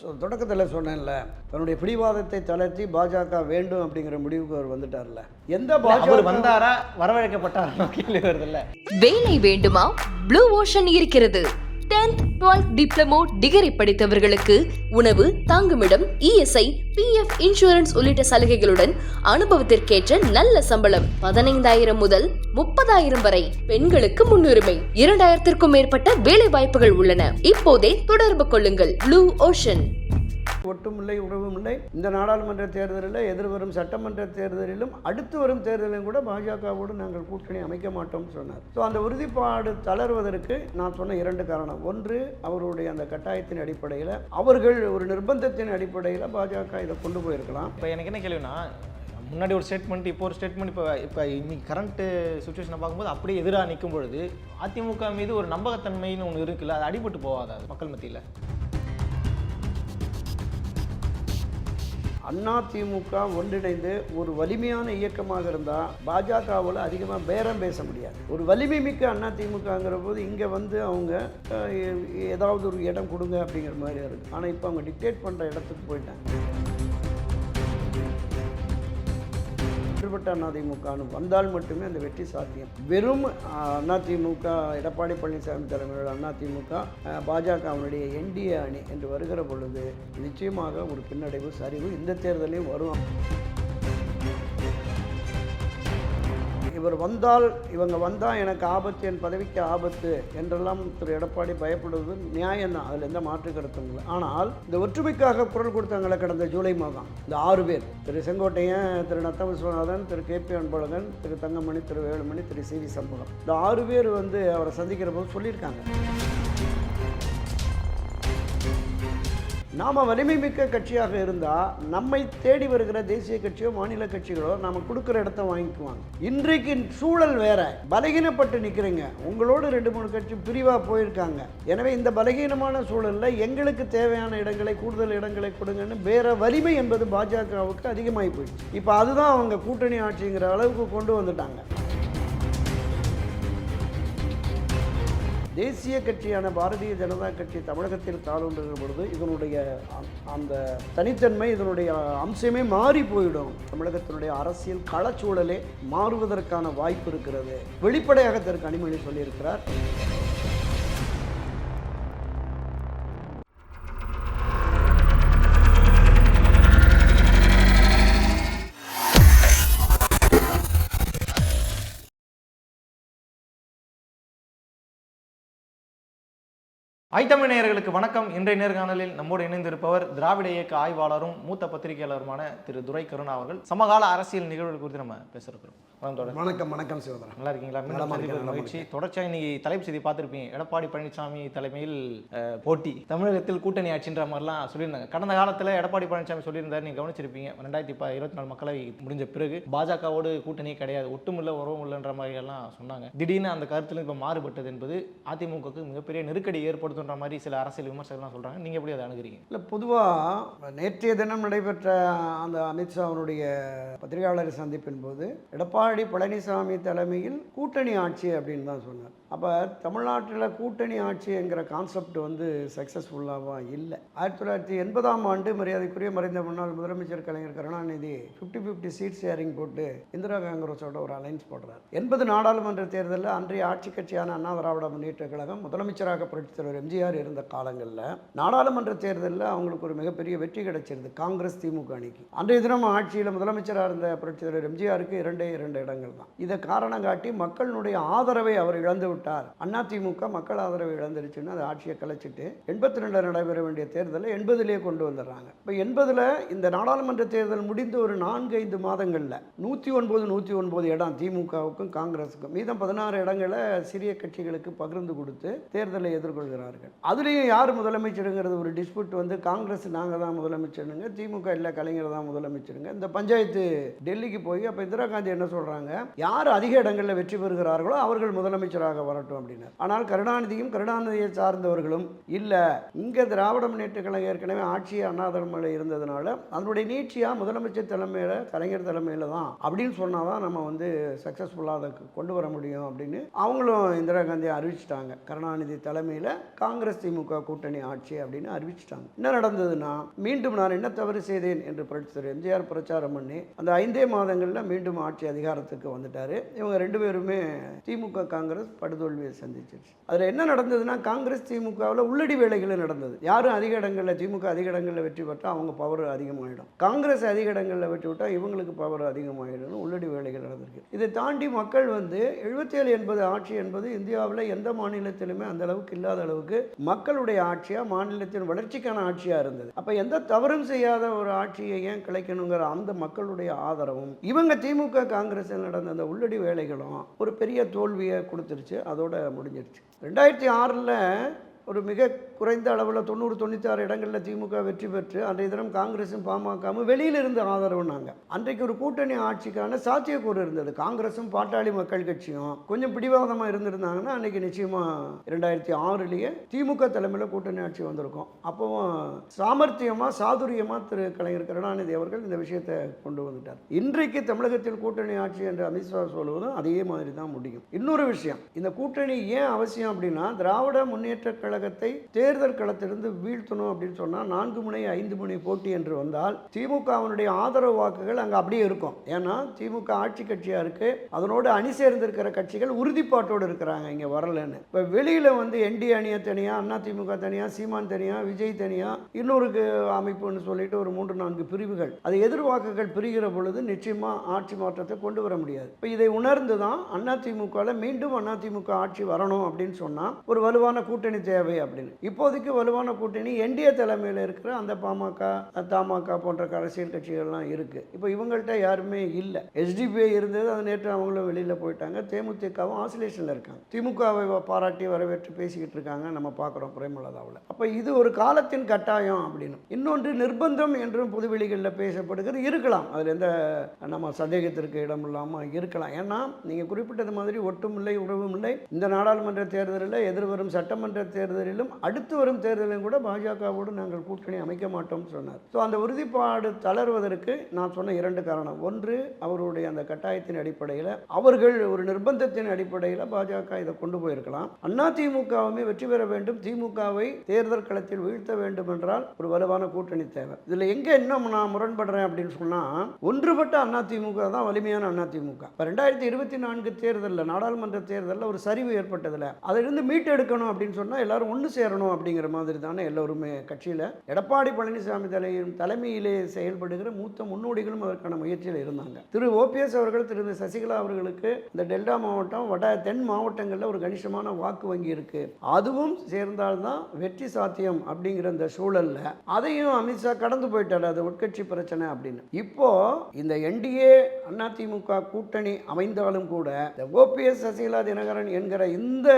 So தொடக்கத்தில் சொன்னேன்ல தன்னுடைய பிடிவாதத்தை தளர்த்தி பாஜக வேண்டும் அப்படிங்கிற முடிவுக்கு அவர் வந்துட்டார்ல. எந்த அவர் பாஜக வந்தாரா? வரவழைக்கப்பட்டாரா? கேள்வி வருதுல்ல. வேலை வேண்டுமா? ப்ளூ ஓஷன் இருக்கிறது. 10th 12th டிப்ளமோ டிகிரி படித்தவர்களுக்கு உணவு தங்குமிடம் இஎஸ்ஐ பிஎஃப் இன்சூரன்ஸ் உள்ளிட்ட சலுகைகளுடன் அனுபவத்திற்கேற்ற நல்ல சம்பளம் பதினைந்தாயிரம் முதல் முப்பதாயிரம் வரை பெண்களுக்கு முன்னுரிமை. இரண்டாயிரத்திற்கும் மேற்பட்ட வேலை வாய்ப்புகள் உள்ளன. இப்போதே தொடர்பு கொள்ளுங்கள். ப்ளூ ஓஷன் ஒட்டுமில்லை உறவும் இல்லை இந்த நாடாளுமன்ற தேர்தலில் எதிர்வரும் சட்டமன்ற தேர்தலிலும் அடுத்து வரும் தேர்தலிலும் கூட பாஜகவோடு நாங்கள் கூட்டணி அமைக்க மாட்டோம்னு சொன்னார். ஸோ அந்த உறுதிப்பாடு தளர்வதற்கு நான் சொன்ன இரண்டு காரணம் ஒன்று அவருடைய அந்த கட்டாயத்தின் அடிப்படையில் அவர்கள் ஒரு நிர்பந்தத்தின் அடிப்படையில் பாஜக இதை கொண்டு போயிருக்கலாம். இப்போ எனக்கு என்ன கேள்வினா முன்னாடி ஒரு ஸ்டேட்மெண்ட் இப்போ ஒரு ஸ்டேட்மெண்ட் இப்போ இப்போ இன்னைக்கு கரண்ட்டு சுச்சுவேஷனை பார்க்கும்போது அப்படியே எதிராக நிற்கும் பொழுது அதிமுக மீது ஒரு நம்பகத்தன்மைன்னு ஒன்று இருக்குல்ல அது அடிபட்டு போகாத மக்கள் மத்தியில்? அண்ணா திமுக ஒன்றிணைந்து ஒரு வலிமையான இயக்கமாக இருந்தால் பாஜகவில் அதிகமாக பேரம் பேச முடியாது. ஒரு வலிமை மிக்க அதிமுகங்கிற போது இங்கே வந்து அவங்க ஏதாவது ஒரு இடம் கொடுங்க அப்படிங்கிற மாதிரி இருக்குது ஆனால் இப்போ அவங்க டிக்டேட் பண்ணுற இடத்துக்கு போயிட்டாங்க. விடுபட்ட அதிமுகனு வந்தால் மட்டுமே அந்த வெற்றி சாத்தியம். வெறும் அதிமுக எடப்பாடி பழனிசாமி தலைமையில் அதிமுக பாஜக பாஜகவினுடைய என்டிஏ அணி என்று வருகிற பொழுது நிச்சயமாக ஒரு பின்னடைவு சரிவு இந்த தேர்தலையும் வரும். இவர் வந்தால் இவங்க வந்தால் எனக்கு ஆபத்து என் பதவிக்கு ஆபத்து என்றெல்லாம் திரு எடப்பாடி பயப்படுவது நியாயம்தான். அதில் எந்த மாற்று கருத்தும் ஆனால் இந்த ஒற்றுமைக்காக குரல் கொடுத்தாங்களே கடந்த ஜூலை மாதம் இந்த ஆறு பேர் Thiru Sengottaiyan Thiru Natham Viswanathan Thiru K P Anbazhagan Thiru Thangamani Thiru Velumani Thiru C V Shanmugam இந்த ஆறு பேர் வந்து அவரை சந்திக்கிற போது சொல்லியிருக்காங்க. நாம் வலிமை மிக்க கட்சியாக இருந்தால் நம்மை தேடி வருகிற தேசிய கட்சியோ மாநில கட்சிகளோ நம்ம கொடுக்குற இடத்த வாங்கிக்குவாங்க. இன்றைக்கு சூழல் வேற. பலகீனப்பட்டு நிற்கிறீங்க உங்களோட ரெண்டு மூணு கட்சி பிரிவாக போயிருக்காங்க. எனவே இந்த பலகீனமான சூழலில் எங்களுக்கு தேவையான இடங்களை கூடுதல் இடங்களை கொடுங்கன்னு வேற வலிமை என்பது பாஜகவுக்கு அதிகமாகி போயிடுச்சு. இப்போ அதுதான் அவங்க கூட்டணி ஆட்சிங்கிற அளவுக்கு கொண்டு வந்துட்டாங்க. தேசிய கட்சியான பாரதிய ஜனதா கட்சி தமிழகத்தில் காலொன்றுகிற பொழுது இதனுடைய அந்த தனித்தன்மை இதனுடைய அம்சமே மாறி போயிடும். தமிழகத்தினுடைய அரசியல் களச்சூழலே மாறுவதற்கான வாய்ப்பு இருக்கிறது. வெளிப்படையாக திரு கனிமொழி சொல்லியிருக்கிறார். ஐத்தமிழ் நேயர்களுக்கு வணக்கம். இன்றைய நேர்காணலில் நம்மோடு இணைந்திருப்பவர் திராவிட இயக்க ஆய்வாளரும் மூத்த பத்திரிகையாளருமான திரு துரை கருணா அவர்கள். சமகால அரசியல் நிகழ்வுகள் குறித்து நம்ம பேச இருக்கிறோம் வணக்கம் வணக்கம் சிவதரன் நல்லா இருக்கீங்களா? மகிழ்ச்சி. தொடர்ச்சியாக இன்னைக்கு தலைப்பு செய்தி பார்த்திருப்பீங்க. எடப்பாடி பழனிசாமி தலைமையில் போட்டி. தமிழகத்தில் கூட்டணி ஆட்சின்ற மாதிரிலாம் சொல்லியிருந்தாங்க. கடந்த காலத்தில் எடப்பாடி பழனிசாமி சொல்லியிருந்தாரு. நீங்க கவனிச்சிருப்பீங்க. ரெண்டாயிரத்தி இருபத்தி நாலு மக்களை முடிஞ்ச பிறகு பாஜகவோடு கூட்டணியே கிடையாது. ஒட்டுமில்ல உறவும் இல்லைன்ற மாதிரி எல்லாம் சொன்னாங்க. திடீர்னு அந்த கருத்துல இப்போ மாறுபட்டது என்பது அதிமுகவுக்கு மிகப்பெரிய நெருக்கடி சொல்கிற மாதிரி சில அரசியல் விமர்சகர்லாம் சொல்றாங்க. நீங்க எப்படி அதை அணுகிறீங்க? இல்லை பொதுவாக நேற்றைய தினம் நடைபெற்ற அந்த அமித்ஷாவினுடைய பத்திரிகையாளர் சந்திப்பின் போது எடப்பாடி பழனிசாமி தலைமையில் கூட்டணி ஆட்சி அப்படின்னு தான் சொன்னார். அப்போ தமிழ்நாட்டில் கூட்டணி ஆட்சிங்கிற கான்செப்ட் வந்து சக்ஸஸ்ஃபுல்லாகவும் இல்லை. ஆயிரத்தி தொள்ளாயிரத்தி எண்பதாம் ஆண்டு மரியாதைக்குரிய மறைந்த முன்னாள் முதலமைச்சர் Kalaignar Karunanidhi fifty fifty seat sharing போட்டு இந்திரா காங்கிரஸோட ஒரு அலைன்ஸ் போடுறார். எண்பது நாடாளுமன்ற தேர்தலில் அன்றைய ஆட்சி கட்சியான அண்ணா திராவிட முன்னேற்ற கழகம் முதலமைச்சராக புரட்சித் தலைவர் எம்ஜிஆர் இருந்த காலங்களில் நாடாளுமன்ற தேர்தலில் அவங்களுக்கு ஒரு மிகப்பெரிய வெற்றி கிடைச்சிருது காங்கிரஸ் திமுக அணிக்கு. அன்றைய தினம் ஆட்சியில் முதலமைச்சராக இருந்த புரட்சித் தலைவர் எம்ஜிஆருக்கு இரண்டே இரண்டு இடங்கள் தான் இதை காரணம் காட்டி மக்களுடைய ஆதரவை அவர் இழந்து விட்டு விட்டார். அதிமுக மக்கள் ஆதரவை இழந்துருச்சுன்னு அந்த ஆட்சியை கலைச்சிட்டு எண்பத்தி ரெண்டில் நடைபெற வேண்டிய தேர்தலை எண்பதுலேயே கொண்டு வந்துடுறாங்க. இப்போ எண்பதில் இந்த நாடாளுமன்ற தேர்தல் முடிந்து ஒரு நான்கு ஐந்து மாதங்களில் நூற்றி ஒன்பது நூற்றி ஒன்பது இடம் திமுகவுக்கும் காங்கிரஸுக்கும் மீதம் பதினாறு இடங்களை சிறிய கட்சிகளுக்கு பகிர்ந்து கொடுத்து தேர்தலை எதிர்கொள்கிறார்கள். அதுலேயும் யார் முதலமைச்சருங்கிறது ஒரு டிஸ்பியூட் வந்து காங்கிரஸ் நாங்கள் தான் முதலமைச்சருங்க திமுக இல்லை கலைஞர் தான் முதலமைச்சருங்க. இந்த பஞ்சாயத்து டெல்லிக்கு போய் அப்போ இந்திரா காந்தி என்ன சொல்கிறாங்க யார் அதிக இடங்களில் வெற்றி பெறுகிறார்களோ அவர்கள் முதலமைச்சராக வர வரட்டும் அப்படின்னு ஆனால் கருணாநிதியும் கருணாநிதியை சார்ந்தவர்களும் இல்லை இங்கே திராவிட முன்னேற்ற கழகம் ஏற்கனவே ஆட்சி அண்ணாதிரமலை இருந்ததுனால அதனுடைய நீட்சியாக முதலமைச்சர் தலைமையில் கலைஞர் தலைமையில் தான் அப்படின்னு சொன்னால் தான் நம்ம வந்து சக்ஸஸ்ஃபுல்லாக அதை கொண்டு வர முடியும் அப்படின்னு அவங்களும் இந்திரா காந்தி அறிவிச்சிட்டாங்க. கருணாநிதி தலைமையில் காங்கிரஸ் திமுக கூட்டணி ஆட்சி அப்படின்னு அறிவிச்சிட்டாங்க. என்ன நடந்ததுன்னா மீண்டும் நான் என்ன தவறு செய்தேன் என்று பிரச்சர் எம்ஜிஆர் பிரச்சாரம் பண்ணி அந்த ஐந்தே மாதங்களில் மீண்டும் ஆட்சி அதிகாரத்துக்கு வந்துட்டார். இவங்க ரெண்டு பேருமே திமுக காங்கிரஸ் படுதோல்வியை சந்திச்சிருச்சு. அதில் என்ன நடந்ததுன்னா காங்கிரஸ் திமுகவில் உள்ளடி வேலைகள் நடந்தது. யாரும் அதிக இடங்களில் திமுக அதிக இடங்களில் வெற்றி பெற்றால் அவங்க பவர் அதிகமாகிடும் காங்கிரஸ் அதிக இடங்களில் வெற்றி விட்டால் இவங்களுக்கு பவர் அதிகமாகிடும் உள்ளடி வேலைகள் நடந்திருக்கு. இதை தாண்டி மக்கள் வந்து எழுபத்தேழு என்பது ஆட்சி என்பது இந்தியாவில் எந்த மாநிலத்திலுமே அந்த அளவுக்கு இல்லாத அளவுக்கு மக்களுடைய ஆட்சியாக மாநிலத்தின் வளர்ச்சிக்கான ஆட்சியாக இருந்தது. அப்போ எந்த தவறும் செய்யாத ஒரு ஆட்சியை ஏன் கிளைக்கணுங்கிற அந்த மக்களுடைய ஆதரவும் இவங்க திமுக காங்கிரஸில் நடந்த அந்த உள்ளடி வேலைகளும் ஒரு பெரிய தோல்வியை கொடுத்துருச்சு. அதோட முடிஞ்சிருச்சு. ரெண்டாயிரத்தி ஆறில் ஒரு மிக குறைந்த அளவில் தொண்ணூறு தொண்ணூத்தாறு இடங்களில் திமுக வெற்றி பெற்று அன்றைய தினம் காங்கிரஸும் பாமகவும் வெளியில் இருந்து ஆதரவுனாங்க அன்றைக்கு ஒரு கூட்டணி ஆட்சிக்கான சாத்தியக்கூறு இருந்தது. காங்கிரஸும் பாட்டாளி மக்கள் கட்சியும் கொஞ்சம் பிடிவாதமாக இருந்திருந்தாங்கன்னா அன்றைக்கி நிச்சயமாக இரண்டாயிரத்தி ஆறுலேயே திமுக தலைமையில் கூட்டணி ஆட்சி வந்திருக்கும். அப்போவும் சாமர்த்தியமாக சாதுரியமாக திரு கலைஞர் கருணாநிதி அவர்கள் இந்த விஷயத்தை கொண்டு வந்துட்டார். இன்றைக்கு தமிழகத்தில் கூட்டணி ஆட்சி என்று அமித்ஷா சொல்வதும் அதே மாதிரி தான் முடியும். இன்னொரு விஷயம் இந்த கூட்டணி ஏன் அவசியம் அப்படின்னா திராவிட முன்னேற்ற கழகத்தை தேர்தல் களத்திலிருந்து வீழ்த்தணும் அப்படின்னு சொன்னால் நான்கு முனை ஐந்து முனை போட்டி என்று வந்தால் திமுகவினுடைய ஆதரவு வாக்குகள் அங்கே அப்படியே இருக்கும். ஏன்னா திமுக ஆட்சி கட்சியாக இருக்கு. அதனோடு அணி சேர்ந்திருக்கிற கட்சிகள் உறுதிப்பாட்டோடு இருக்கிறாங்க இங்கே வரலன்னு. இப்போ வெளியில் வந்து என்டி அணியை தனியாக அண்ணா திமுக தனியாக சீமான் தனியாக விஜய் தனியாக இன்னொரு அமைப்புன்னு சொல்லிட்டு ஒரு மூன்று நான்கு பிரிவுகள். அது எதிர்வாக்குகள் பிரிகிற பொழுது நிச்சயமாக ஆட்சி மாற்றத்தை கொண்டு வர முடியாது. இப்போ இதை உணர்ந்து தான் அதிமுகவில் மீண்டும் அதிமுக ஆட்சி வரணும் அப்படின்னு சொன்னால் ஒரு வலுவான கூட்டணி தேவை அப்படின்னு. இப்போதைக்கு வலுவான கூட்டணி என்டிஏ தலைமையில் இருக்கிற அந்த பாமக தமாக போன்ற அரசியல் கட்சிகள்லாம் இருக்குது இப்போ இவங்கள்ட்ட யாருமே இல்லை. எஸ்டிபிஐ இருந்தது அது நேற்று அவங்களும் வெளியில் போயிட்டாங்க. தேமுதிகவும் ஆசிலேஷனில் இருக்காங்க. திமுகவை பாராட்டி வரவேற்று பேசிக்கிட்டு இருக்காங்க நம்ம பார்க்குறோம் பிரேமலதாவில் அப்போ இது ஒரு காலத்தின் கட்டாயம் அப்படின்னு. இன்னொன்று நிர்பந்தம் என்றும் பொதுவெளிகளில் பேசப்படுகிறது இருக்கலாம். அதில் எந்த நம்ம சந்தேகத்திற்கு இடம் இல்லாமல் இருக்கலாம். ஏன்னா நீங்கள் குறிப்பிட்டது மாதிரி ஒட்டுமில்லை உறவும் இல்லை. இந்த நாடாளுமன்ற தேர்தலில் எதிர்வரும் சட்டமன்ற தேர்தலிலும் அடுத்து வரும் தேர்தலிலும் கூட பாஜகவோடு நாங்கள் கூட்டணி அமைக்க மாட்டோம்னு சொன்னார். ஸோ அந்த உறுதிப்பாடு தளர்வதற்கு நான் சொன்ன இரண்டு காரணம். ஒன்று அவருடைய அந்த கட்டாயத்தின் அடிப்படையில் அவர்கள் ஒரு நிர்பந்தத்தின் அடிப்படையில் பாஜக இதை கொண்டு போயிருக்கலாம். அண்ணா திமுகவுமே வெற்றி பெற வேண்டும். திமுகவை தேர்தல் களத்தில் வீழ்த்த வேண்டும் என்றால் ஒரு வலுவான கூட்டணி தேவை. இதில் எங்கே இன்னும் நான் முரண்படுறேன் அப்படின்னு சொன்னால் ஒன்றுபட்ட அண்ணா திமுக தான் வலிமையான அண்ணா திமுக இப்போ ரெண்டாயிரத்தி இருபத்தி நான்கு தேர்தலில் நாடாளுமன்ற தேர்தலில் ஒரு சரிவு ஏற்பட்டதில் அதிலிருந்து மீட்டெடுக்கணும் அப்படின்னு சொன்னால் எல்லாரும் ஒன்று சேரணும் அப்படிங்கிற மாதிரி தானே எல்லோருமே கட்சியில். எடப்பாடி பழனிசாமி தலையின் தலைமையிலே செயல்படுகிற மூத்த முன்னோடிகளும் அதற்கான முயற்சியில் இருந்தாங்க. திரு ஓபிஎஸ் அவர்கள் திரு சசிகலா அவர்களுக்கு இந்த டெல்டா மாவட்டம் வட தென் மாவட்டங்களில் ஒரு கணிசமான வாக்கு வங்கி இருக்கு. அதுவும் சேர்ந்தால்தான் வெற்றி சாத்தியம் அப்படிங்கிற இந்த சூழல்ல அதையும் அமித்ஷா கடந்து போயிட்டார் அது உட்கட்சி பிரச்சனை அப்படின்னு. இப்போ இந்த என்டிஏ அதிமுக கூட்டணி அமைந்தாலும் கூட இந்த ஓபிஎஸ் சசிகலா தினகரன் என்கிற இந்த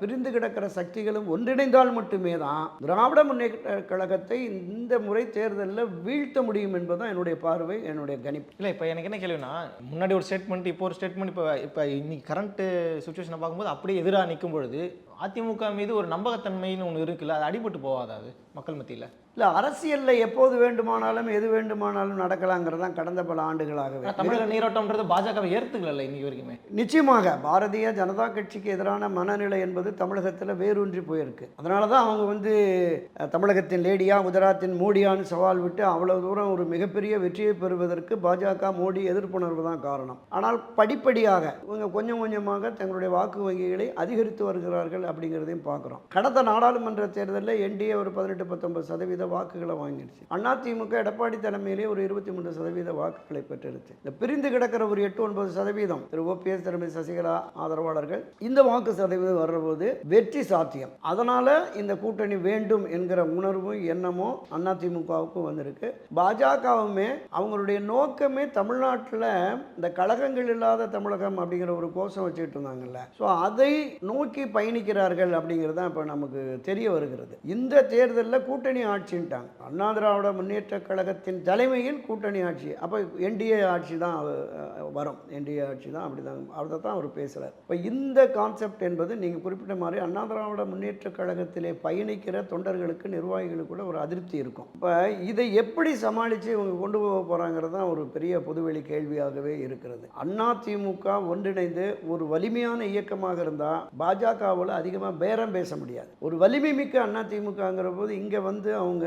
பிரிந்து கிடக்கிற சக்திகளும் ஒன்றிணைந்து செய்தால் மட்டுமே தான் திராவிட முன்னேற்ற கழகத்தை இந்த முறை தேர்தலில் வீழ்த்த முடியும் என்பதுதான் என்னுடைய பார்வை என்னுடைய கணிப்பு. இல்லை இப்போ எனக்கு என்ன கேள்வினா முன்னாடி ஒரு ஸ்டேட்மெண்ட் இப்போ ஒரு ஸ்டேட்மெண்ட் இப்போ இப்போ இன்னைக்கு கரண்ட் சுச்சுவேஷனை பார்க்கும்போது அப்படியே எதிராக நிற்கும் பொழுது அதிமுக மீது ஒரு நம்பகத்தன்மைன்னு ஒன்று இருக்குல்ல அது அடிபட்டு போகாதா அது மக்கள் மத்தியில்? இல்லை அரசியலில் எப்போது வேண்டுமானாலும் எது வேண்டுமானாலும் நடக்கலாங்கிறது தான் கடந்த பல ஆண்டுகளாகவே. தமிழக நீரோட்டம்ன்றது பாஜகவை ஏற்றுக்கல இன்னைக்கு வரைக்குமே. நிச்சயமாக பாரதிய ஜனதா கட்சிக்கு எதிரான மனநிலை என்பது தமிழகத்தில் வேரூன்றி போயிருக்கு. அதனால தான் அவங்க வந்து தமிழகத்தின் லேடியா குஜராத்தின் மோடியான்னு சவால் விட்டு அவ்வளவு தூரம் ஒரு மிகப்பெரிய வெற்றியை பெறுவதற்கு பாஜக மோடி எதிர்ப்புணர்வு தான் காரணம். ஆனால் படிப்படியாக இவங்க கொஞ்சம் கொஞ்சமாக தங்களுடைய வாக்கு வங்கிகளை அதிகரித்து வருகிறார்கள் அப்படிங்கிறதையும் பார்க்குறோம். கடந்த நாடாளுமன்ற தேர்தலில் என்டிஏ ஒரு பதினெட்டு பத்தொன்பது சதவீத வாக்குகளை வாங்கிடுச்சு. அதிமுக எடப்பாடி தலைமையிலே ஒரு இருபத்தி மூன்று சதவீத வாக்குகளை பெற்றிருச்சு இந்த பிரிந்து கிடக்கிற ஒரு எட்டு ஒன்பது சதவீதம் திரு ஓபிஎஸ் தலைமை சசிகலா ஆதரவாளர்கள் இந்த வாக்கு சதவீதம் வர்றபோது வெற்றி சாத்தியம். அதனால இந்த கூட்டணி வேண்டும் என்கிற உணர்வும் எண்ணமும் அதிமுகவுக்கு வந்திருக்கு. பாஜகவுமே அவங்களுடைய நோக்கமே தமிழ்நாட்டில் இந்த கழகங்கள் இல்லாத தமிழகம் அப்படிங்கிற ஒரு கோஷம் வச்சுட்டு இருந்தாங்கல்ல. ஸோ அதை நோக்கி பயணிக்கிற பயணிக்கிறார்கள் அப்படிங்கிறது தான் இப்போ நமக்கு தெரிய வருகிறது. இந்த தேர்தலில் கூட்டணி ஆட்சின்ட்டாங்க. அண்ணா திராவிட முன்னேற்ற கழகத்தின் தலைமையில் கூட்டணி ஆட்சி. அப்போ என்டிஏ ஆட்சி தான் வரும். என்டிஏ ஆட்சி தான் அப்படி தான் அதை தான் அவர் பேசுகிறார் இப்போ இந்த கான்செப்ட் என்பது நீங்கள் குறிப்பிட்ட மாதிரி அண்ணா திராவிட முன்னேற்ற கழகத்திலே பயணிக்கிற தொண்டர்களுக்கு நிர்வாகிகளுக்கு கூட ஒரு அதிருப்தி இருக்கும். இப்போ இதை எப்படி சமாளித்து இவங்க கொண்டு போக போகிறாங்கிறது தான் ஒரு பெரிய பொதுவெளி கேள்வியாகவே இருக்கிறது. அண்ணா திமுக ஒன்றிணைந்து ஒரு வலிமையான இயக்கமாக இருந்தால் பாஜகவில் அதிகமாக பேரம் பேச முடியாது. ஒரு வலிமை மிக்க அண்ணா திமுகங்கிற போது இங்கே வந்து அவங்க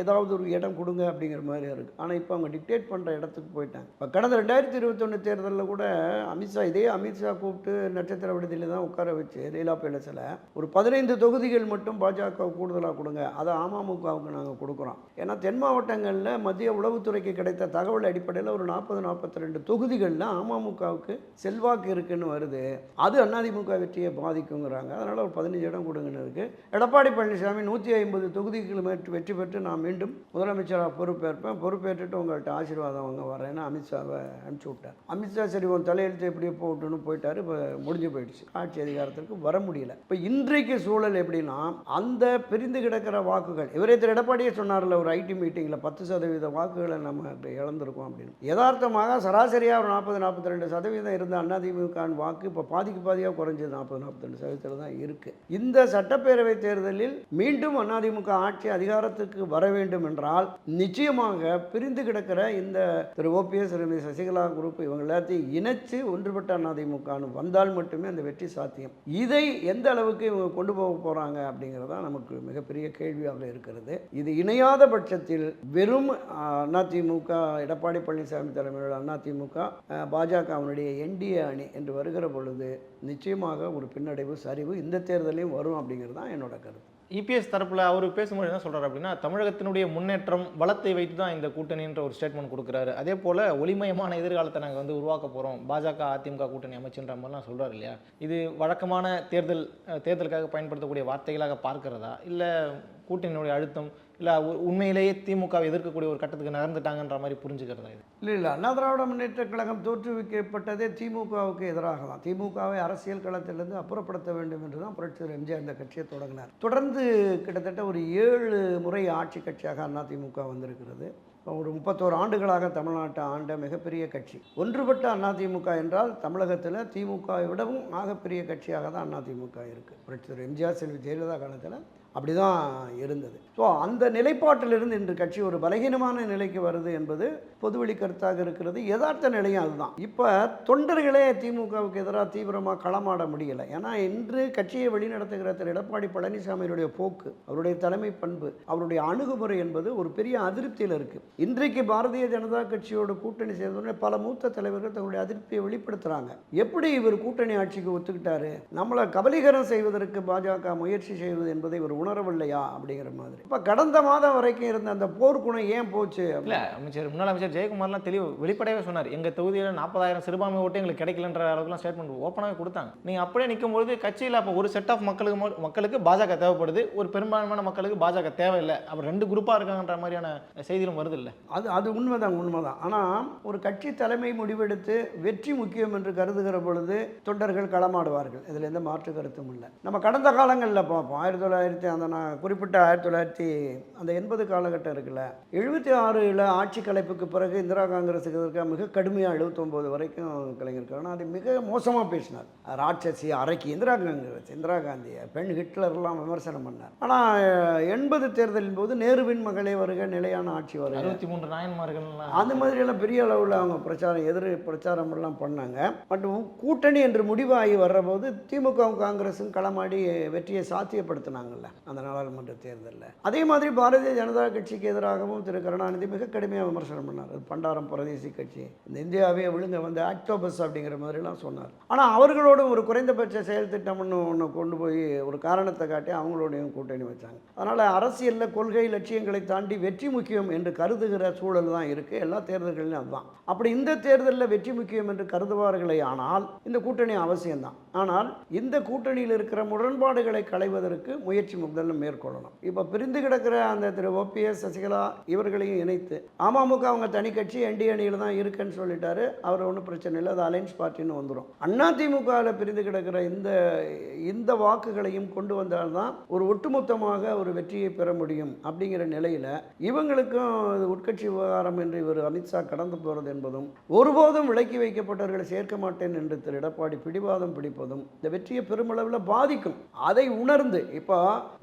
ஏதாவது ஒரு இடம் கொடுங்க அப்படிங்கிற மாதிரி இருக்குது ஆனால் இப்போ அவங்க டிக்டேட் பண்ணுற இடத்துக்கு போயிட்டாங்க. இப்போ கடந்த ரெண்டாயிரத்தி இருபத்தொன்று தேர்தலில் கூட அமித்ஷா இதே அமித்ஷா கூப்பிட்டு நட்சத்திர விடுதியில் தான் உட்கார வச்சு லீலா பேலஸில் ஒரு பதினைந்து தொகுதிகள் மட்டும் பாஜக கூடுதலாக கொடுங்க. அதை அமமுகவுக்கு நாங்கள் கொடுக்குறோம். ஏன்னா தென் மாவட்டங்களில் மத்திய உளவுத்துறைக்கு கிடைத்த தகவல் அடிப்படையில் ஒரு நாற்பது நாற்பத்தி ரெண்டு தொகுதிகளில் அமமுகவுக்கு செல்வாக்கு இருக்குன்னு வருது. அது அதிமுக வெற்றியை பாதிக்கும் பாதிக்குங்கிறாங்க அதனால் ஒரு பதினஞ்சு இடம் கொடுங்கன்னு இருக்குது எடப்பாடி பழனிசாமி நூற்றி ஐம்பது தொகுதிகள் வெற்றி பெற்று நான் மீண்டும் முதலமைச்சராக பொறுப்பேற்பேன். பொறுப்பேற்றுட்டு உங்கள்கிட்ட ஆசீர்வாதம் வாங்க வரேன்னு அமித்ஷாவை அனுப்பிச்சி விட்டார். அமித்ஷா சரி உன் தலையெழுத்து எப்படியோ போட்டுன்னு போயிட்டார். இப்போ முடிஞ்சு போயிடுச்சு. ஆட்சி அதிகாரத்திற்கு வர முடியல. இப்போ இன்றைக்கு சூழல் எப்படின்னா அந்த பிரிந்து கிடக்கிற வாக்குகள் இவரே திரு எடப்பாடியே சொன்னார்ல ஒரு ஐடி மீட்டிங்கில் பத்து சதவீத வாக்குகளை நம்ம இப்ப இழந்திருக்கோம் அப்படின்னு. யதார்த்தமாக சராசரியாக ஒரு நாற்பது நாற்பத்தி ரெண்டு சதவீதம் இருந்த அதிமுகவின் வாக்கு இப்போ பாதிக்கு பாதியாக குறைஞ்சது நாற்பது நாற்பத்தி ரெண்டு சதவீதத்தில் தான் இருக்குது இந்த சட்டப்பேரவை தேர்தலில் மீண்டும் அதிமுக ஆட்சி அதிகாரத்துக்கு வர வேண்டும் என்றால் நிச்சயமாக பிரிந்து கிடக்கிற இந்த திரு ஓபிஎஸ் திருமதி சசிகலா குரூப் இவங்க எல்லாத்தையும் இணைச்சு ஒன்றுபட்ட அதிமுகன்னு வந்தால் மட்டுமே அந்த வெற்றி சாத்தியம். இதை எந்த அளவுக்கு இவங்க கொண்டு போக போகிறாங்க அப்படிங்கிறது தான் நமக்கு மிகப்பெரிய கேள்வியாக இருக்கிறது. இது இணையாத பட்சத்தில் வெறும் அதிமுக எடப்பாடி பழனிசாமி தலைமையில் அதிமுக பாஜகவினுடைய என்டிஏ அணி என்று வருகிற பொழுது நிச்சயமாக ஒரு பின்னடைவு சரிவு இந்த தேர்தலையும் வரும் அப்படிங்கிறது தான் என்னோட கருத்து. இபிஎஸ் தரப்பில் அவர் பேசும்போது என்ன சொல்கிறார் அப்படின்னா தமிழகத்தினுடைய முன்னேற்றம் வளத்தை வைத்து தான் இந்த கூட்டணின்ற ஒரு ஸ்டேட்மெண்ட் கொடுக்குறாரு. அதே போல் ஒளிமயமான எதிர்காலத்தை நாங்கள் வந்து உருவாக்க போகிறோம் பாஜக அதிமுக கூட்டணி அமைச்சுன்ற மாதிரிலாம் சொல்கிறார் இல்லையா? இது வழக்கமான தேர்தல் தேர்தலுக்காக பயன்படுத்தக்கூடிய வார்த்தைகளாக பார்க்கிறதா? இல்லை கூட்டணியுடைய அழுத்தம் இல்லை உண்மையிலேயே திமுகவை எதிர்க்கக்கூடிய ஒரு கட்டத்துக்கு நகர்ந்துட்டாங்கன்ற மாதிரி புரிஞ்சுக்கிறதா இது? இல்லை இல்லை. அண்ணா திராவிட முன்னேற்ற கழகம் தோற்றுவிக்கப்பட்டதே திமுகவுக்கு எதிராக தான் திமுகவை அரசியல் களத்திலிருந்து அப்புறப்படுத்த வேண்டும் என்று தான் புரட்சியர் எம்ஜிஆர் இந்த கட்சியை தொடங்கினார். தொடர்ந்து கிட்டத்தட்ட ஒரு ஏழு முறை ஆட்சி கட்சியாக அண்ணா திமுக வந்திருக்கிறது. ஒரு முப்பத்தோரு ஆண்டுகளாக தமிழ்நாட்டை ஆண்ட மிகப்பெரிய கட்சி. ஒன்றுபட்ட அதிமுக என்றால் தமிழகத்தில் திமுகவை விடவும் ஆகப்பெரிய கட்சியாக தான் அதிமுக இருக்குது புரட்சித்தர் எம்ஜிஆர் செல்வி ஜெயலலிதா காலத்தில் அப்படி தான் இருந்தது. ஸோ அந்த நிலைப்பாட்டிலிருந்து இன்று கட்சி ஒரு பலகீனமான நிலைக்கு வருது என்பது பொதுவெளி கருத்தாக இருக்கிறது. யதார்த்த நிலையும் அதுதான். இப்போ தொண்டர்களே திமுகவுக்கு எதிராக தீவிரமாக களமாட முடியலை. ஏன்னா இன்று கட்சியை வழிநடத்துகிற திரு. எடப்பாடி பழனிசாமியினுடைய போக்கு அவருடைய தலைமை பண்பு அவருடைய அணுகுமுறை என்பது ஒரு பெரிய அதிருப்தியில் இருக்குது இன்றைக்கு பாரதிய ஜனதா கட்சியோட கூட்டணி சேர்ந்தோடனே பல மூத்த தலைவர்கள் தங்களுடைய அதிருப்தியை வெளிப்படுத்துகிறாங்க எப்படி இவர் கூட்டணி ஆட்சிக்கு ஒத்துக்கிட்டாரு? நம்மளை கபலீகரம் செய்வதற்கு பாஜக முயற்சி செய்வது என்பதை இவர் உணரவில்லையா அப்படிங்கிற மாதிரி. இப்போ கடந்த மாதம் வரைக்கும் இருந்த அந்த போர்க்குணம் ஏன் போச்சு இல்ல அமைச்சர் முன்னாள் அமைச்சர் ஜெயக்குமார்லாம் தெளிவு வெளிப்படையாவே சொன்னார். எங்க தொகுதியில் நாற்பதாயிரம் சிறுபான்மை ஓட்டு எங்களுக்கு கிடைக்கலன்ற அளவுக்குலாம் ஸ்டேட்மெண்ட் ஓப்பனாகவே கொடுத்தாங்க. நீங்க அப்படியே நிக்கும்போது கட்சியில் அப்போ ஒரு செட் ஆஃப் மக்களுக்கு மக்களுக்கு பாஜக தேவைப்படுது. ஒரு பெரும்பான்மையான மக்களுக்கு பாஜக தேவையில்லை. அப்போ ரெண்டு குரூப்பா இருக்காங்கன்ற மாதிரியான செய்திகளும் வருது இல்ல? அது அது உண்மைதான் உண்மைதான். ஆனால் ஒரு கட்சி தலைமை முடிவெடுத்து வெற்றி முக்கியம் என்று கருதுகிற பொழுது தொண்டர்கள் களமாடுவார்கள். இதில் எந்த மாற்று கருத்தும் இல்லை. நம்ம கடந்த காலங்களில் பார்ப்போம் ஆயிரத்தி தொள்ளாயிரத்தி அந்த நான் குறிப்பிட்ட ஆயிரத்தி தொள்ளாயிரத்தி அந்த எண்பது காலகட்டம் இருக்குல்ல எழுபத்தி ஆறில் ஆட்சி கலைப்புக்கு பிறகு இந்திரா காங்கிரஸுக்கு எதிர்க்க மிக கடுமையாக எழுபத்தொம்போது வரைக்கும் கலைஞர் கருணாநிதி மிக மோசமாக பேசினார். ராட்சசி அரைக்கி இந்திரா காங்கிரஸ் இந்திரா காந்தியை பெண் ஹிட்லர்லாம் விமர்சனம் பண்ணார். ஆனால் எண்பது தேர்தலின் போது நேருவின் மகளே வருக நிலையான ஆட்சி வருக. அறுபத்தி மூன்று நாயன்மார்கள்லாம். அந்த மாதிரி எல்லாம் பெரிய அளவில் அவங்க பிரச்சாரம் எதிர் பிரச்சாரம் எல்லாம் பண்ணாங்க. பட் கூட்டணி என்று முடிவாகி வர்றபோது திமுகவும் காங்கிரஸும் களமாடி வெற்றியை சாத்தியப்படுத்தினாங்கல்ல. அந்த நாடாளுமன்ற தேர்தலில். அதே மாதிரி பாரதிய ஜனதா கட்சிக்கு எதிராகவும் திரு கருணாநிதி மிக கடுமையாக விமர்சனம் பண்ணார். அது பண்டாரம் பிரதேசி கட்சி. இந்த இந்தியாவே விழுங்க வந்து ஆக்டோபஸ் அப்படிங்கிற மாதிரிலாம் சொன்னார். ஆனால் அவர்களோட ஒரு குறைந்தபட்ச செயல் திட்டம்னு ஒன்று கொண்டு போய் ஒரு காரணத்தை காட்டி அவங்களோடையும் கூட்டணி வச்சாங்க. அதனால் அரசியலில் கொள்கை லட்சியங்களை தாண்டி வெற்றி முக்கியம் என்று கருதுகிற சூழல் தான் இருக்குது எல்லா தேர்தல்களிலும் அதுதான். அப்படி இந்த தேர்தலில் வெற்றி முக்கியம் என்று கருதுவார்களே ஆனால் இந்த கூட்டணி அவசியம்தான். ஆனால் இந்த கூட்டணியில் இருக்கிற முரண்பாடுகளை களைவதற்கு முயற்சி முதல்ல மேற்கொள்ளணும். இப்போ பிரிந்து கிடக்கிற அந்த திரு ஓபிஎஸ் சசிகலா இவர்களையும் இணைத்து அமமுக அவங்க தனி கட்சி என்டி அணியில் தான் இருக்குன்னு சொல்லிட்டாரு. அவர் ஒன்றும் பிரச்சனை இல்லை. அது அலைன்ஸ் பார்ட்டின்னு வந்துடும் அதிமுகவில் பிரிந்து கிடக்கிற இந்த இந்த வாக்குகளையும் கொண்டு வந்தால்தான் ஒரு ஒட்டுமொத்தமாக ஒரு வெற்றியை பெற முடியும் அப்படிங்கிற நிலையில் இவங்களுக்கும் உட்கட்சி விவகாரம் என்று இவர் அமித்ஷா கடந்து போகிறது என்பதும் ஒருபோதும் விலக்கி வைக்கப்பட்டவர்களை சேர்க்க மாட்டேன் என்று திரு எடப்பாடி பிடிவாதம் பிடிப்பதும் இந்த வெற்றியை பெருமளவில் பாதிக்கும். அதை உணர்ந்து இப்போ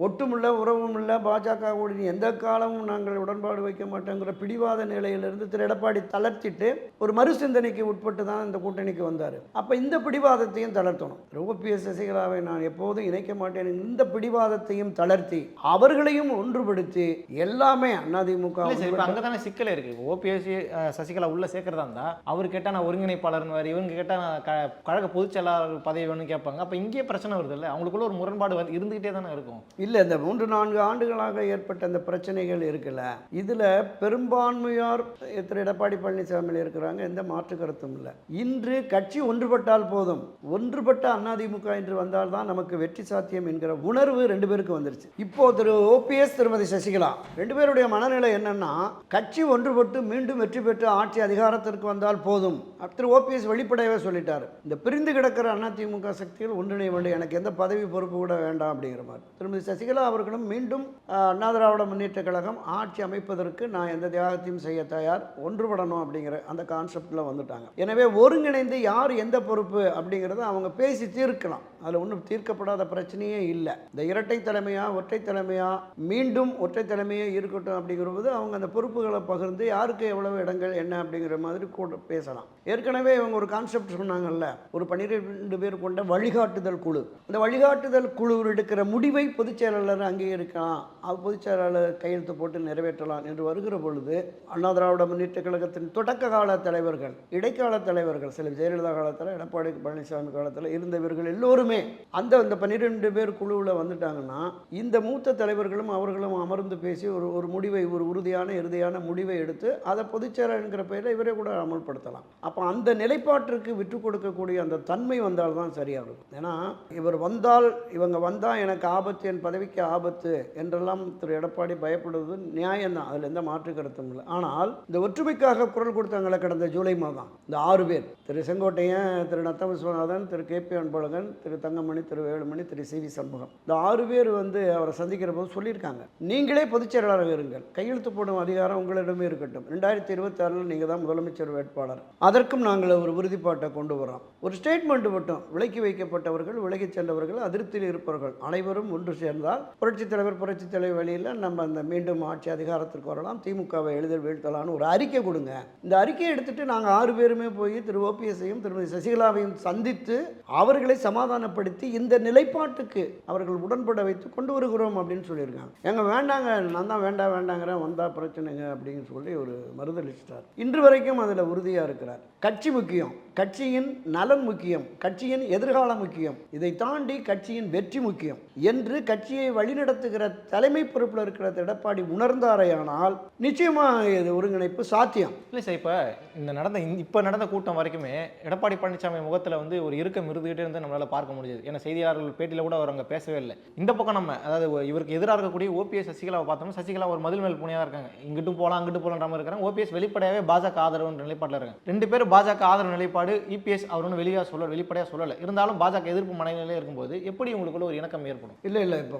ஒட்டுமில்ல உறவும் இல்லை பாஜகவுடன் எந்த காலமும் நாங்கள் உடன்பாடு வைக்க மாட்டோங்கிற பிடிவாத நிலையிலிருந்து திரு எடப்பாடி தளர்த்திட்டு ஒரு மறுசிந்தனைக்கு உட்பட்டு தான் இந்த கூட்டணிக்கு வந்தார். அப்போ இந்த பிடிவாதத்தையும் தளர்த்தணும். ஓபிஎஸ் சசிகலாவை நான் எப்போதும் இணைக்க மாட்டேன். இந்த பிடிவாதத்தையும் தளர்த்தி அவர்களையும் ஒன்றுபடுத்தி எல்லாமே அதிமுக இல்லை சார் இப்போ அங்கே தானே சிக்கலே இருக்கு. ஓபிஎஸ் சசிகலா உள்ள சேர்க்கறதா இருந்தா அவர் கேட்டா நான் ஒருங்கிணைப்பாளர்னு வேறு இவங்க கேட்டா நான் கழக பொதுச் செயலாளர் பதவி செய்வேன்னு கேட்பாங்க. அப்போ இங்கேயே பிரச்சனை வருது இல்லை அவங்களுக்குள்ள ஒரு முரண்பாடு வந்து இருந்துகிட்டே தானே இருக்கும். இல்லை இந்த மூன்று நான்கு ஆண்டுகளாக ஏற்பட்ட அந்த பிரச்சனைகள் இருக்குல்ல இதில் பெரும்பான்மையார் திரு எடப்பாடி பழனிசாமியில் இருக்கிறாங்க எந்த மாற்று கருத்தும் இல்லை. இன்று கட்சி ஒன்றுபட்டால் போதும். ஒன்றுபட்ட அதிமுக என்று வந்தால் தான் நமக்கு வெற்றி சாத்தியம் என்கிற உணர்வு ரெண்டு பேருக்கு வந்துருச்சு. இப்போ திரு ஓபிஎஸ் திருமதி சசிகலா ரெண்டு பேருடைய மனநிலை என்னன்னா கட்சி ஒன்றுபட்டு மீண்டும் வெற்றி பெற்று ஆட்சி அதிகாரத்திற்கு வந்தால் போதும். திரு ஓபிஎஸ் வெளிப்படையவே சொல்லிட்டார். இந்த பிரிந்து கிடக்கிற அதிமுக சக்திகள் ஒன்றிணைய வேண்டும். எனக்கு எந்த பதவி பொறுப்பு கூட வேண்டாம் அப்படிங்கிற மாதிரி. திருமதி சசிகலா அவர்களும் மீண்டும் அண்ணா திராவிட முன்னேற்ற கழகம் ஆட்சி அமைப்பதற்கு நான் எந்த தியாகத்தையும் செய்ய தயார் ஒன்றுபடணும் அப்படிங்கிற அந்த கான்செப்டில் வந்துட்டாங்க. எனவே ஒருங்கிணைந்து யார் எந்த பொறுப்பு அப்படிங்கிறத அவங்க பேசி தீர்க்கலாம். அதில் ஒன்றும் தீர்க்கப்படாத பிரச்சனையே இல்லை. இந்த இரட்டை தலைமையா ஒற்றை தலைமையா மீண்டும் ஒற்றை தலைமையே இருக்கட்டும் அப்படிங்கிறது அவங்க அந்த பொறுப்புகளை பகிர்ந்து யாருக்கு எவ்வளவு இடங்கள் என்ன அப்படிங்கிற மாதிரி கூட பேசலாம். ஏற்கனவே இவங்க ஒரு கான்செப்ட் சொன்னாங்கல்ல ஒரு பன்னிரெண்டு பேர் கொண்ட வழிகாட்டுதல் குழு. அந்த வழிகாட்டுதல் குழு எடுக்கிற முடிவை பொதுச் செயலாளர் அங்கீகரிக்கலாம் அது பொதுச் செயலாளர் கையெழுத்து போட்டு நிறைவேற்றலாம் என்று வருகிற பொழுது அண்ணா திராவிட முன்னேற்ற கழகத்தின் தொடக்க கால தலைவர்கள் இடைக்கால தலைவர்கள் சில ஜெயலலிதா காலத்தில் எடப்பாடி பழனிசாமி காலத்தில் இருந்தவர்கள் எல்லோருமே அந்த அந்த பன்னிரெண்டு பேர் குழுவில் வந்துட்டாங்கன்னா இந்த மூத்த தலைவர்களும் அவர்களும் அமர்ந்து பேசி ஒரு ஒரு முடிவை ஒரு உறுதியான இறுதியான முடிவை எடுத்து அதை பொதுச்செயலர் என்கிற பெயரில் இவரே கூட அமல்படுத்தலாம். அப்போ அந்த நிலைப்பாட்டிற்கு விட்டு கொடுக்கக்கூடிய அந்த தன்மை வந்தால் தான் சரியாக இருக்கும் ஏன்னா இவர் வந்தால் இவங்க வந்தால் எனக்கு ஆபத்து என் பதவிக்கு ஆபத்து என்றெல்லாம் திரு எடப்பாடி பயப்படுவது நியாயம்தான். அதில் எந்த மாற்று கருத்தும் இல்லை. ஆனால் இந்த ஒற்றுமைக்காக குரல் கொடுத்தாங்களே கடந்த ஜூலை மாதம் இந்த ஆறு பேர் Thiru Sengottaiyan Thiru Natham Viswanathan Thiru K P Anbazhagan Thiru Thangamani Thiru Velumani Thiru C V Shanmugam இந்த ஆறு பேர் வந்து அவரை சந்திக்கிற போது சொல்லியிருக்காங்க. நீங்களே பொதுச் செயலாளராக இருங்கள். கையெழுத்து போடும் அதிகாரம் உங்களிடமே இருக்கட்டும். ரெண்டாயிரத்தி இருபத்தி ஆறில் நீங்கள் தான் முதலமைச்சர் வேட்பாளர். அதற்கும் நாங்கள் ஒரு உறுதிப்பாட்டை கொண்டு வரோம் ஒரு ஸ்டேட்மெண்ட் மட்டும் விலக்கி வைக்கப்பட்டவர்கள் விலகிச் சென்றவர்கள் அதிருப்தியில் இருப்பவர்கள் அனைவரும் ஒன்று சேர்ந்தால் புரட்சித் தலைவர் புரட்சித் தலைவர் வழியில் நம்ம அந்த மீண்டும் ஆட்சி அதிகாரத்திற்கு வரலாம். திமுகவை எளிதில் வீழ்த்தலாம்னு ஒரு அறிக்கை கொடுங்க. இந்த அறிக்கையை எடுத்துட்டு நாங்கள் ஆறு பேருமே போய் திரு. ஓபிஎஸ்ஸையும் திருமதி சசிகலாவையும் சந்தித்து அவர்களை சமாதானப்படுத்தி இந்த நிலைப்பாட்டுக்கு அவர்கள் உடன்பட வைத்து கொண்டு வருகிறோம் அப்படின்னு சொல்லியிருக்காங்க. எங்க வேண்டாங்க நான் தான் வேண்டாம் வேண்டாங்கிறேன் வந்தா பிரச்சனைங்க அப்படின்னு சொல்லி ஒரு மறுதளிச்சிட்டார் இன்று வரைக்கும் அதில் உறுதியாக இருக்கிறார். கட்சி முக்கியம். கட்சியின் நலன் முக்கியம் கட்சியின் எதிர்காலம் முக்கியம். இதை தாண்டி கட்சியின் வெற்றி முக்கியம். என்று கட்சியை வழிநடத்துகிற தலைமை பொறுப்பில் இருக்கிற எடப்பாடி உணர்ந்தாரையானால் நிச்சயமாக இது ஒருங்கிணைப்பு சாத்தியம். இல்லை சார் இப்போ இந்த நடந்த இப்போ நடந்த கூட்டம் வரைக்குமே எடப்பாடி பழனிசாமி முகத்தில் வந்து ஒரு இறுக்கம் இருந்துகிட்டே இருந்து நம்மளால் பார்க்க முடியுது ஏன்னா செய்தியாளர்கள் பேட்டியில் கூட அவர் அங்கே பேசவே இல்லை. இந்த பக்கம் நம்ம அதாவது இவருக்கு எதிராக இருக்கக்கூடிய ஓபிஎஸ் சசிகலாவை பார்த்தோம்னா சசிகலா ஒரு மதில் மேல் புனியாக இருக்காங்க. இங்கிட்டும் போகலாம் அங்கிட்டு போகலான்ற மாதிரி இருக்காங்க ஓபிஎஸ் வெளிப்படையாகவே பாஜக ஆதரவு நிலைப்பாட்டில் இருக்காங்க. ரெண்டு பேரும் பாஜக ஆதரவு நிலைப்பாடு இபிஎஸ் அவர் ஒன்றும் வெளியாக சொல்ல வெளிப்படையாக சொல்லலை. இருந்தாலும் பாஜக எதிர்ப்பு மனநிலையில இருக்கும்போது எப்படி உங்களுக்குள்ள ஒரு இணக்கம் ஏற்படும்? இல்லை இல்லை இப்போ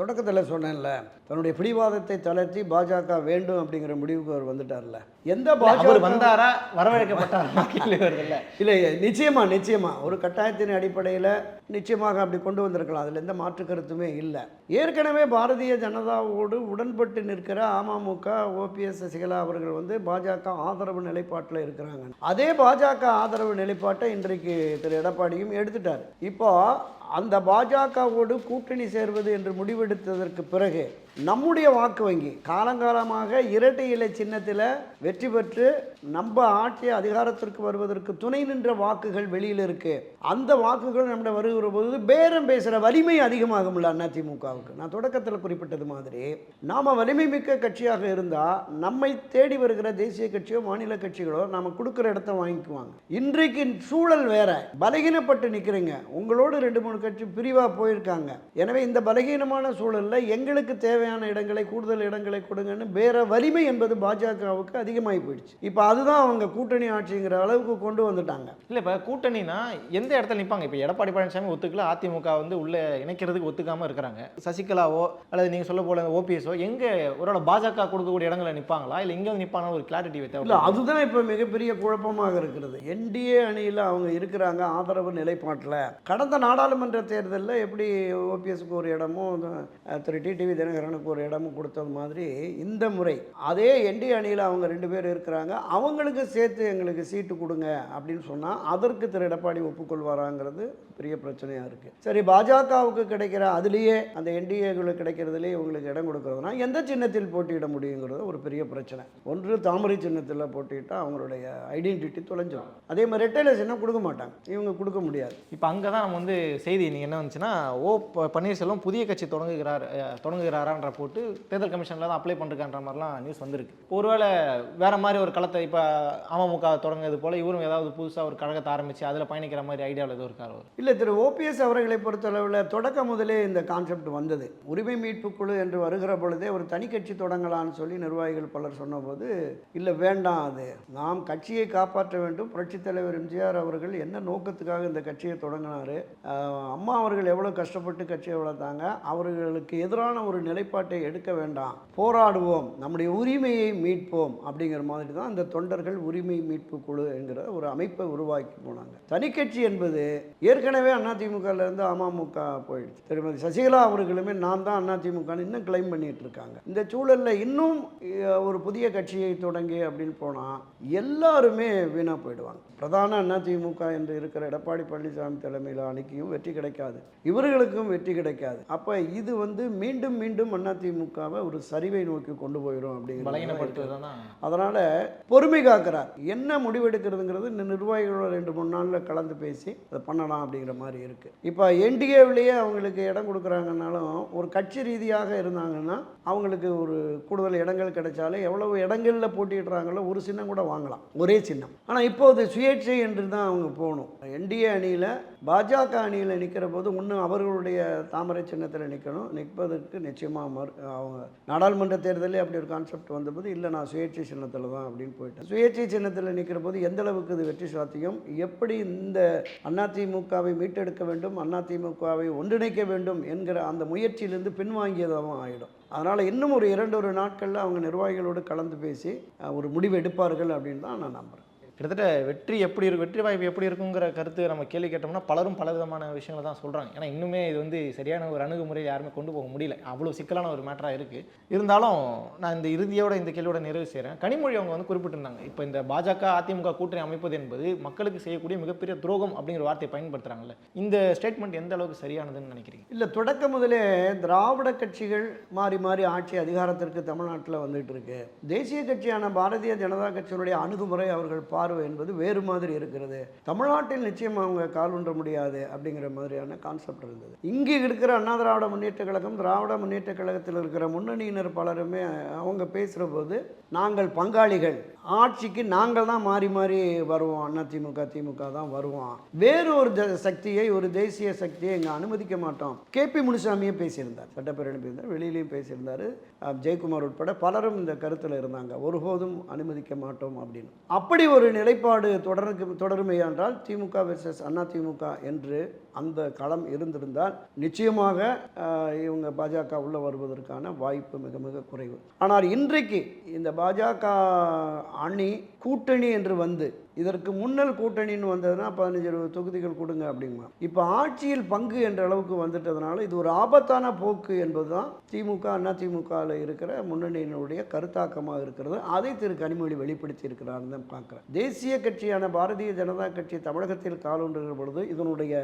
தொடக்கத்தில் சொன்னேன்ல தன்னுடைய பிடிவாதத்தை தளர்த்தி பாஜக வேண்டும் அப்படிங்கிற முடிவுக்கு அவர் வந்துட்டார்ல. எந்த பாஜக வந்தாரா? இல்லை இல்லை நிச்சயமா நிச்சயமா. ஒரு கட்டாயத்தின் அடிப்படையில் நிச்சயமாக அப்படி கொண்டு வந்திருக்கலாம். அதில் எந்த மாற்று கருத்துமே இல்லை. ஏற்கனவே பாரதிய ஜனதாவோடு உடன்பட்டு நிற்கிற அமமுக ஓபிஎஸ் சசிகலா அவர்கள் வந்து பாஜக ஆதரவு நிலைப்பாட்டில் இருக்கிறாங்க. அதே பாஜக ஆதரவு நிலைப்பாட்டை இன்றைக்கு திரு. எடப்பாடியும் எடுத்துட்டார். இப்போ அந்த பாஜகவோடு கூட்டணி சேர்வது என்று முடிவெடுத்ததற்கு பிறகு நம்முடைய வாக்கு வங்கி காலங்காலமாக இரட்டை இலை சின்னத்தில் வெற்றி பெற்று நம்ம ஆட்சி அதிகாரத்திற்கு வருவதற்கு துணை நின்ற வாக்குகள் வெளியில் இருக்கு. அந்த வாக்குகள் நம்மிட வருகிற போது பேரம் பேசுகிற வலிமை அதிகமாகும்ல அதிமுகவுக்கு. நான் தொடக்கத்தில் குறிப்பிட்டது மாதிரி நாம் வலிமை மிக்க கட்சியாக இருந்தால் நம்மை தேடி வருகிற தேசிய கட்சியோ மாநில கட்சிகளோ நாம் கொடுக்குற இடத்த வாங்கிக்குவாங்க. இன்றைக்கு சூழல் வேற. பலகீனப்பட்டு நிற்கிறீங்க உங்களோடு ரெண்டு மூணு கட்சி பிரிவாக போயிருக்காங்க. எனவே இந்த பலகீனமான சூழலில் எங்களுக்கு தேவை தேவையான இடங்களை கூடுதல் இடங்களை கொடுங்கன்னு வேற வலிமை என்பது பாஜகவுக்கு அதிகமாகி போயிடுச்சு. இப்போ அதுதான் அவங்க கூட்டணி ஆட்சிங்கிற அளவுக்கு கொண்டு வந்துட்டாங்க. இல்லை இப்போ கூட்டணினா எந்த இடத்துல நிற்பாங்க இப்போ எடப்பாடி பழனிசாமி ஒத்துக்கல அதிமுக வந்து உள்ள இணைக்கிறதுக்கு ஒத்துக்காம இருக்கிறாங்க. சசிகலாவோ அல்லது நீங்கள் சொல்ல போல ஓபிஎஸோ எங்கே ஒரு பாஜக கொடுக்கக்கூடிய இடங்களில் நிற்பாங்களா இல்லை இங்கே வந்து நிற்பாங்க ஒரு கிளாரிட்டி இல்லை தேவை அதுதான் இப்போ மிகப்பெரிய குழப்பமாக இருக்கிறது. என்டிஏ அணியில் அவங்க இருக்கிறாங்க ஆதரவு நிலைப்பாட்டில். கடந்த நாடாளுமன்ற தேர்தலில் எப்படி ஓபிஎஸ்க்கு ஒரு இடமும் திரு டிடிவி தினகரனுக்கு ஒரு இடமும் கொடுத்தது மாதிரி இந்த முறை. அதே என்டிஏ அணியில் அவங்க ரெண்டு பேர் இருக்கிறாங்க. அவங்களுக்கு சேர்த்து எங்களுக்கு சீட்டு கொடுங்க அப்படின்னு சொன்னால் அதற்கு திரு எடப்பாடி ஒப்புக்கொள்வாராங்கிறது பெரிய பிரச்சனையாக இருக்குது சரி பாஜகவுக்கு கிடைக்கிற அதுலேயே அந்த என்டிஏகளுக்கு கிடைக்கிறதுலேயே இவங்களுக்கு இடம் கொடுக்குறதுனா எந்த சின்னத்தில் போட்டியிட முடியுங்கிறது ஒரு பெரிய பிரச்சனை. ஒன்று தாமரை சின்னத்தில் போட்டியிட்டால் அவங்களுடைய ஐடென்டிட்டி தொலைஞ்சிடும் அதே மாதிரி ரெட்டையில சின்னம் கொடுக்க மாட்டாங்க. இவங்க கொடுக்க முடியாது. இப்போ அங்கே தான் நம்ம வந்து செய்தி இன்னைக்கு என்ன வந்துச்சுன்னா ஓ பன்னீர்செல்வம் புதிய கட்சி தொடங்குகிறார் தொடங்குகிறாரா தொடங்குகிறாரான்ற போட்டு தேர்தல் கமிஷனில் தான் அப்ளை பண்ணுறன்ற மாதிரிலாம் நியூஸ் வந்திருக்கு. ஒருவேளை வேற மாதிரி ஒரு களத்தை இப்போ அமமுக தொடங்குறது போல இவரும் ஏதாவது புதுசாக ஒரு கழகத்தை ஆரம்பித்து அதில் பயணிக்கிற மாதிரி ஐடியாவில் எதுவும் இருக்கார் அவர்? இல்லை திரு ஓபிஎஸ் அவர்களை பொறுத்தளவில் தொடக்க முதலே இந்த கான்செப்ட் வந்தது. உரிமை மீட்பு குழு என்று வருகிற பொழுதே ஒரு தனி கட்சி தொடங்கலாம்னு சொல்லி நிர்வாகிகள் பலர் சொன்னபோது இல்லை வேண்டாம் அது. நாம் கட்சியை காப்பாற்ற வேண்டும். புரட்சித் தலைவர் எம்ஜிஆர் அவர்கள் என்ன நோக்கத்துக்காக இந்த கட்சியை தொடங்கினார்? அம்மா அவர்கள் எவ்வளோ கஷ்டப்பட்டு கட்சியை வளர்த்தாங்க? அவர்களுக்கு எதிரான ஒரு நிலை நிலைப்பாட்டை எடுக்க வேண்டாம். போராடுவோம். நம்முடைய உரிமையை மீட்போம். அப்படிங்கிற மாதிரி தான் இந்த தொண்டர்கள் உரிமை மீட்பு குழு என்கிற ஒரு அமைப்பை உருவாக்கி போனாங்க. தனிக்கட்சி என்பது ஏற்கனவே அதிமுகலேருந்து அமமுக போயிடுச்சு. திருமதி சசிகலா அவர்களுமே நான் தான் அதிமுகன்னு இன்னும் கிளைம் பண்ணிட்டு இருக்காங்க. இந்த சூழலில் இன்னும் ஒரு புதிய கட்சியை தொடங்கி அப்படின்னு போனால் எல்லாருமே வீணாக போயிடுவாங்க. பிரதான அதிமுக என்று இருக்கிற எடப்பாடி பழனிசாமி தலைமையில் அணிக்கும் வெற்றி கிடைக்காது. இவர்களுக்கும் வெற்றி கிடைக்காது. அப்போ இது வந்து மீண்டும் மீண்டும் அதிமுகவை ஒரு சரிவை நோக்கி கொண்டு போயிடும் அப்படிங்கிற அதனால் பொறுமை காக்கிறார். என்ன முடிவெடுக்கிறதுங்கிறது இந்த நிர்வாகிகளோட ரெண்டு மூணு நாளில் கலந்து பேசி அதை பண்ணலாம் அப்படிங்கிற மாதிரி இருக்குது இப்போ என்டிஏவிலேயே அவங்களுக்கு இடம் கொடுக்குறாங்கனாலும் ஒரு கட்சி ரீதியாக இருந்தாங்கன்னா அவங்களுக்கு ஒரு கூடுதல் இடங்கள் கிடைச்சாலே எவ்வளவு இடங்களில் போட்டிடுறாங்களோ ஒரு சின்னம் கூட வாங்கலாம். ஒரே சின்னம். ஆனால் இப்போது சுயேட்சை என்று தான் அவங்க போகணும். என்டிஏ அணியில் பாஜக அணியில் நிற்கிற போது இன்னும் அவர்களுடைய தாமரை சின்னத்தில் நிற்கணும் நிற்பதற்கு நிச்சயமாக மறு அவங்க நாடாளுமன்ற தேர்தலே அப்படி ஒரு கான்செப்ட் வந்தபோது இல்லை நான் சுயேட்சை சின்னத்தில் தான் அப்படின்னு போயிட்டேன். சுயேட்சை சின்னத்தில் நிற்கிற போது எந்த அளவுக்கு இது வெற்றி சாத்தியம்? எப்படி இந்த அதிமுகவை மீட்டெடுக்க வேண்டும் அதிமுகவை ஒன்றிணைக்க வேண்டும் என்கிற அந்த முயற்சியிலிருந்து பின்வாங்கியதாகவும் ஆகிடும் அதனால் இன்னும் ஒரு இரண்டு ஒரு நாட்களில் அவங்க நிர்வாகிகளோடு கலந்து பேசி ஒரு முடிவு எடுப்பார்கள் அப்படின்னு தான் நான் நம்புகிறேன் கிட்டத்தட்ட வெற்றி எப்படி இருக்கும் வெற்றி வாய்ப்பு எப்படி இருக்குங்கிற கருத்து நம்ம கேள்வி கேட்டோம்னா பலரும் பல விதமான விஷயங்களை தான் சொல்கிறாங்க ஏன்னா இன்னுமே இது வந்து சரியான ஒரு அணுகுமுறை யாருமே கொண்டு போக முடியல. அவ்வளோ சிக்கலான ஒரு மேட்டராக இருக்குது இருந்தாலும் நான் இந்த இறுதியோட இந்த கேள்வியோட நிறைவு செய்கிறேன் கனிமொழி அவங்க வந்து குறிப்பிட்டிருந்தாங்க. இப்போ இந்த பாஜக அதிமுக கூட்டணி அமைப்பது என்பது மக்களுக்கு செய்யக்கூடிய மிகப்பெரிய துரோகம் அப்படிங்கிற வார்த்தையை பயன்படுத்துகிறாங்கல்ல இந்த ஸ்டேட்மெண்ட் எந்த அளவுக்கு சரியானதுன்னு நினைக்கிறீங்க? இல்லை தொடக்க முதலே திராவிட கட்சிகள் மாறி மாறி ஆட்சி அதிகாரத்திற்கு தமிழ்நாட்டில் வந்துட்டு இருக்கு. தேசிய கட்சியான பாரதிய ஜனதா கட்சியினுடைய அணுகுமுறை அவர்கள் பா பார்வை என்பது வேறு மாதிரி இருக்கிறது. தமிழ்நாட்டில் நிச்சயம் அவங்க கால் ஊன்ற முடியாது அப்படிங்கிற மாதிரியான கான்செப்ட் இருந்தது. இங்கே இருக்கிற அண்ணா திராவிட முன்னேற்ற கழகம் திராவிட முன்னேற்ற கழகத்தில் இருக்கிற முன்னணியினர் பலருமே அவங்க பேசுகிற போது நாங்கள் பங்காளிகள். ஆட்சிக்கு நாங்கள் தான் மாறி மாறி வருவோம். அண்ணா திமுக திமுக தான் வருவோம் வேறு ஒரு சக்தியை ஒரு தேசிய சக்தியை இங்கே அனுமதிக்க மாட்டோம். கேபி முனுசாமியே பேசியிருந்தார். சட்டப்பேரவை பேசியிருந்தார். வெளியிலையும் பேசியிருந்தார். ஜெயக்குமார் உட்பட பலரும் இந்த கருத்தில் இருந்தாங்க. ஒருபோதும் அனுமதிக்க மாட்டோம் அப்படின்னு. அப்படி ஒரு நிலைப்பாடு தொடருக்கு என்றால் திமுக வெர்சஸ் அண்ணா திமுக என்று அந்த களம் இருந்திருந்தால் நிச்சயமாக இவங்க பாஜக உள்ளே வருவதற்கான வாய்ப்பு மிக மிக குறைவு. ஆனால் இன்றைக்கு இந்த பாஜக அணி கூட்டணி என்று வந்து இதற்கு முன்னல் கூட்டணின்னு வந்ததுன்னா பதினஞ்சு இருபது தொகுதிகள் கொடுங்க அப்படிங்குமா இப்போ ஆட்சியில் பங்கு என்ற அளவுக்கு வந்துட்டதுனால இது ஒரு ஆபத்தான போக்கு என்பதுதான் திமுக அண்ணா திமுகவில் இருக்கிற முன்னணியினுடைய கருத்தாக்கமாக இருக்கிறது. அதை திரு கனிமொழி வெளிப்படுத்தி இருக்கிறார்னு தான் பார்க்குறேன். தேசிய கட்சியான பாரதிய ஜனதா கட்சி தமிழகத்தில் காலொன்றுகிற பொழுது இதனுடைய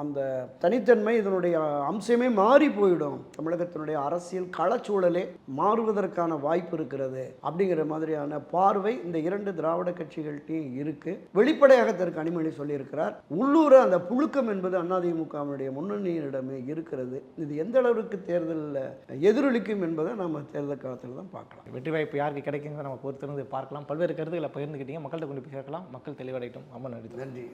அந்த தனித்தன்மை இதனுடைய அம்சமே மாறி போயிடும். தமிழகத்தினுடைய அரசியல் களச்சூழலே மாறுவதற்கான வாய்ப்பு இருக்கிறது. அப்படிங்கிற மாதிரியான பார்வை இந்த இரண்டு திராவிட கட்சிகள்கிட்டையும் இருக்கு. வெளிப்படையாக திரு கனிமொழி சொல்லியிருக்கிறார் உள்ளூர அந்த புழுக்கம் என்பது அதிமுகவினுடைய முன்னணியிடமே இருக்கிறது. இது எந்த அளவுக்கு தேர்தலில் எதிரொலிக்கும் என்பதை நம்ம தேர்தல் காலத்தில் தான் பார்க்கலாம். வெற்றி வாய்ப்பு யாருக்கு கிடைக்குங்கிறத நம்ம பொறுத்திருந்து பார்க்கலாம். பல்வேறு கருத்துக்களை பகிர்ந்துக்கிட்டீங்க. மக்கள்கிட்ட கொண்டு போய் சேர்க்கலாம். மக்கள் தெளிவடையட்டும். ரொம்ப நன்றி. நன்றி.